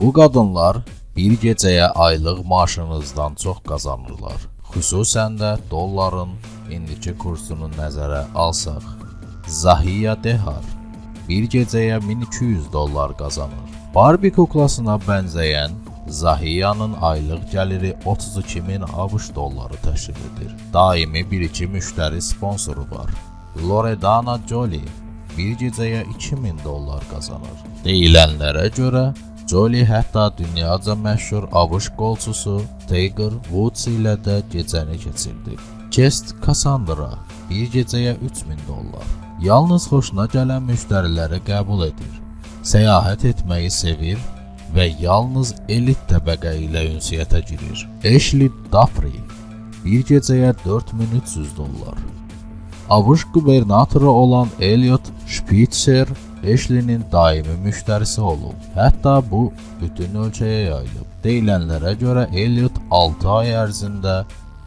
Bu qadınlar bir gecəyə aylıq maaşınızdan çox qazanırlar. Xüsusən də dolların indiki kursunu nəzərə alsaq. Zahiya Dehar bir gecəyə 1200 dollar qazanır. Barbie kuklasına bənzəyən Zahiya'nın aylıq gəliri 32 min ABŞ dolları təşkil edir. Daimi 1-2 müştəri sponsoru var. Loredana Jolie bir gecəyə 2000 dollar qazanır. Deyilənlərə görə Jolie hətta dünyaca məşhur ABŞ qolçusu Tiger Woods ilə də gecəni keçirdi. Kest Cassandra bir gecəyə 3000 dollar. Yalnız xoşuna gələn müştəriləri qəbul edir. Səyahət etməyi sevir və yalnız elit təbəqə ilə ünsiyyətə girir. Ashley Duffrey bir gecəyə 4300 dollar. ABŞ qubernatoru olan Elliot Spitzer Ashley'nin daimi müştərisi olub. Hətta bu bütün ölkəyə yayılıb. Deyilənlərə görə Elliot 6 ay ərzində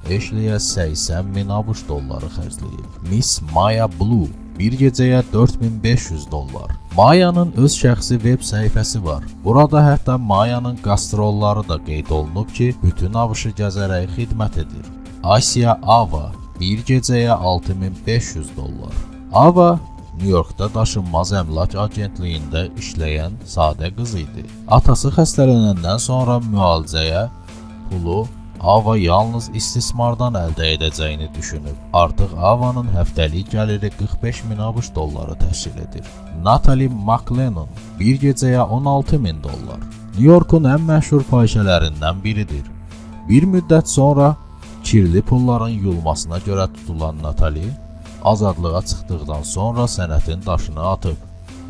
Ashley-yə 80 min ABŞ dolları xərcləyib. Miss Maya Blue bir gecəyə 4500 dollar. Maya'nın öz şəxsi veb səhifəsi var. Burada hətta Maya'nın qastrolları da qeyd olunub ki, bütün ABŞ-ı gəzərək xidmət edir. Asya Ava bir gecəyə 6500 dollar. Ava New Yorkda daşınmaz əmlak agentliyində işləyən sadə qız idi. Atası xəstələnəndən sonra müalicəyə pulu Ava yalnız istismardan əldə edəcəyini düşünüb. Artıq Ava'nın həftəlik gəliri 45 min ABŞ dolları təşkil edir. Natalie McLennan bir gecəyə 16 min dollar. New Yorkun ən məşhur fahişələrindən biridir. Bir müddət sonra kirli pulların yulmasına görə tutulan Natalie azadlığa çıxdıqdan sonra sənətin daşını atıb,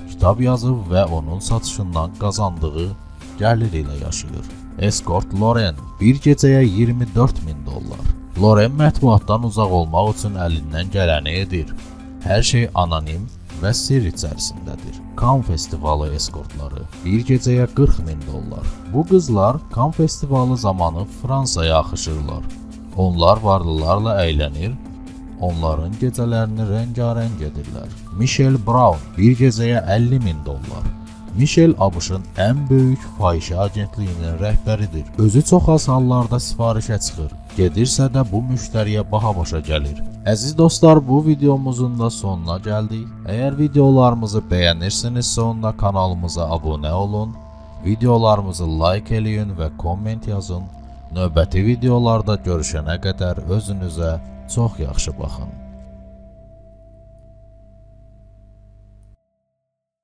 kitab yazıb və onun satışından qazandığı gəlir ilə yaşayır. Escort Loren bir gecəyə 24 min dollar. Loren mətbuatdan uzaq olmaq üçün əlindən gələni edir. Hər şey anonim və sirr içərisindədir. Cannes festivalı eskortları bir gecəyə 40 min dollar. Bu qızlar Cannes festivalı zamanı Fransaya axışırlar. Onlar varlılarla əylənir, onların gecələrini rəngarəng edirlər. Michelle Brown bir gecəyə 50 min dollar. Michelle ABŞ-ın ən böyük agentliyinin rəhbəridir. Özü çox az hallarda sifarişə çıxır. Gedirsə də bu müştəriyə baha başa gəlir. Əziz dostlar, bu videomuzun da sonuna gəldik. Əgər videolarımızı bəyənirsinizsə, onda kanalımıza abunə olun, videolarımızı like eləyin və komment yazın. Növbəti videolarda görüşənə qədər özünüzə çox yaxşı baxın.